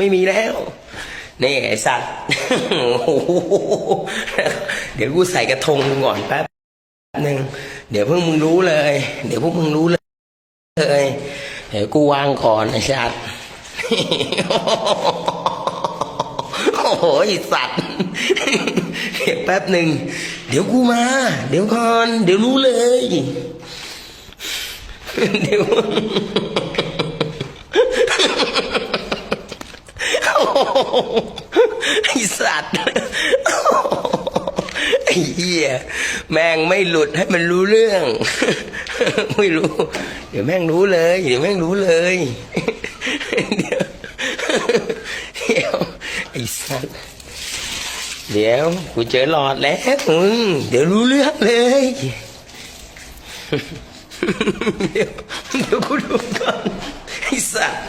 ไม่มีแล้วนี่ไอสัตว์เดี๋ยวกูใส่กระทงมึงก่อนแป๊บหนึ่งเดี๋ยวพิ่งมึงรู้เลย เดี๋ยวพวกมึงรู้เลยเลยเดี๋ยวกูวางก่อนไอ้สัตว์โอ้โหสัตว์เดี๋ยวแป๊บหนึ่งเดี๋ยวกูมา เดี๋ยวก่อน เดี๋ยวรู้เลย เดี๋ยว โอ้โห ไอสัตว์ไอ้เหี้ยแม่งไม่หลุดให้มันรู้เรื่อง ไม่รู้ เดี๋ยวแม่งรู้เลย เดี๋ยวแม่งรู้เลยเดี๋ยวเดี๋ยวไอ้สัตว์เดี๋ยวกูเจอหลอดแล้วมึงเดี๋ยวรู้เรื่องเลยเดี๋ยวเดี๋ยวกูดูก่อนไอ้สัตว์